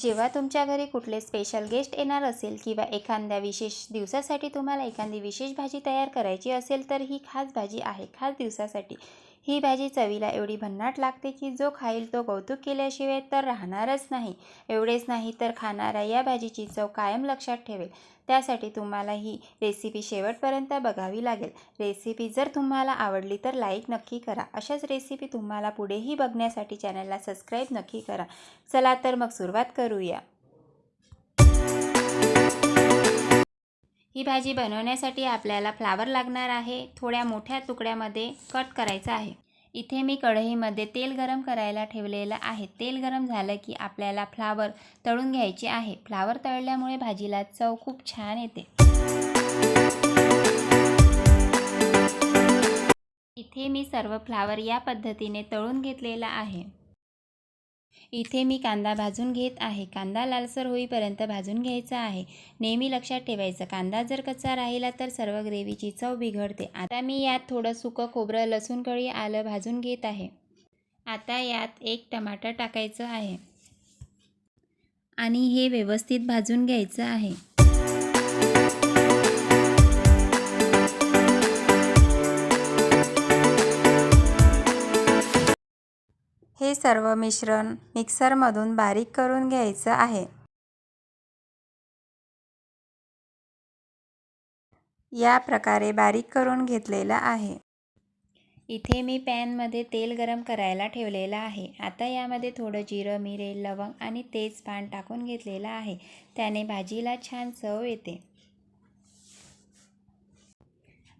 जेव्हा तुमच्या घरी कुठले स्पेशल गेस्ट येणार असेल किंवा एखाद्या विशेष दिवसासाठी तुम्हाला एखादी विशेष भाजी तयार करायची असेल तर ही खास भाजी आहे. खास दिवसासाठी ही भाजी चवीला एवढी भन्नाट लागते की जो खाईल तो कौतुक केल्याशिवाय तर राहणारच नाही. एवढेच नाही तर खाणारा या भाजीची चव कायम लक्षात ठेवेल. त्यासाठी तुम्हाला ही रेसिपी शेवटपर्यंत बघावी लागेल. रेसिपी जर तुम्हाला आवडली तर लाईक नक्की करा. अशाच रेसिपी तुम्हाला पुढेही बघण्यासाठी चॅनलला सबस्क्राईब नक्की करा. चला तर मग सुरुवात करूया. ही भाजी बनवण्यासाठी आपल्याला फ्लावर लागणार आहे. थोड्या मोठ्या तुकड्यामध्ये कट करायचा आहे. इथे मी कढईमध्ये तेल गरम करायला ठेवलेलं आहे. तेल गरम झालं की आपल्याला फ्लावर तळून घ्यायचे आहे. फ्लावर तळल्यामुळे भाजीला चव खूप छान येते. इथे मी सर्व फ्लावर या पद्धतीने तळून घेतलेला आहे. इथे मी कांदा भाजून घेत आहे. कांदा लालसर होईपर्यंत भाजून घ्यायचा आहे. नेहमी लक्षात ठेवायचं कांदा जर कच्चा राहिला तर सर्व ग्रेव्हीची चव बिघडते. आता मी यात थोडं सुकं खोबरं लसूण कळी आलं भाजून घेत आहे. आता यात एक टमाटर टाकायचं आहे. आणि हे व्यवस्थित भाजून घ्यायचं आहे. सर्व मिश्रण मिक्सरमधून बारीक करून घ्यायचं आहे. या प्रकारे बारीक करून घेतलेलं आहे. इथे मी पॅनमध्ये तेल गरम करायला ठेवलेलं आहे. आता यामध्ये थोडं जिरं मिरे लवंग आणि तेजपान टाकून घेतलेलं आहे. त्याने भाजीला छान चव येते.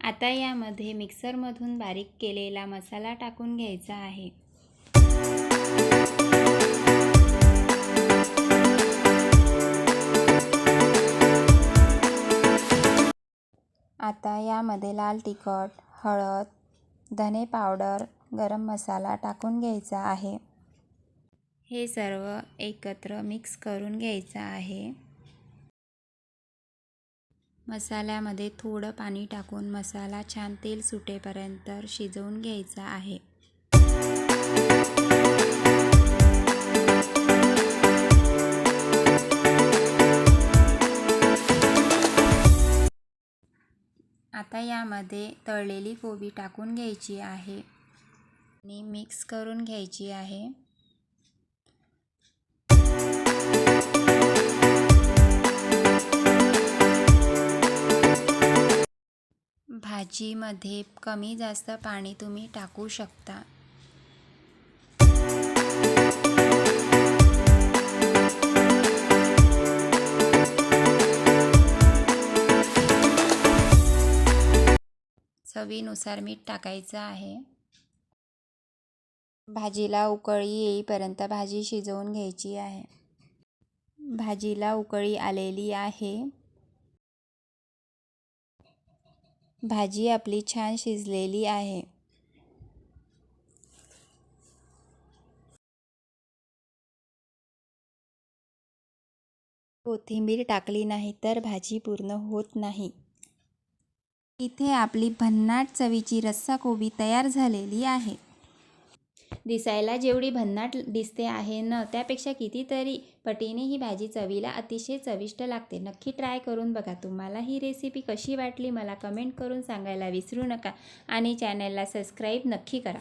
आता यामध्ये मिक्सरमधून बारीक केलेला मसाला टाकून घ्यायचा आहे. यामध्ये लाल तिखट हळद धने पावडर गरम मसाला टाकून घ्यायचा आहे. हे सर्व एकत्र मिक्स करून घ्यायचं आहे. मसाल्यामध्ये थोडं पाणी टाकून मसाला छान तेल सुटेपर्यंत शिजवून घ्यायचा आहे. आता यामध्ये तळलेली कोबी टाकून घ्यायची आहे. आणि मिक्स करून घ्यायची आहे. भाजीमध्ये कमी जास्त पाणी तुम्ही टाकू शकता. चवीनुसार मीठ टाकायचं आहे. भाजीला उकळी येईपर्यंत भाजी शिजवून घ्यायची आहे. भाजीला उकळी आलेली आहे. भाजी आपली छान शिजलेली आहे. कोथिंबीर टाकली नाही तर भाजी पूर्ण होत नाही. इथे आपली भन्नाट चवीची रस्सा कोबी तयार झालेली आहे. दिसायला जेवढी भन्नाट दिसते आहे न त्यापेक्षा कितीतरी पटीने ही भाजी चवीला अतिशय चविष्ट लागते. नक्की ट्राय करून बघा. तुम्हाला ही रेसिपी कशी वाटली मला कमेंट करून सांगायला विसरू नका आणि चॅनलला सबस्क्राईब नक्की करा.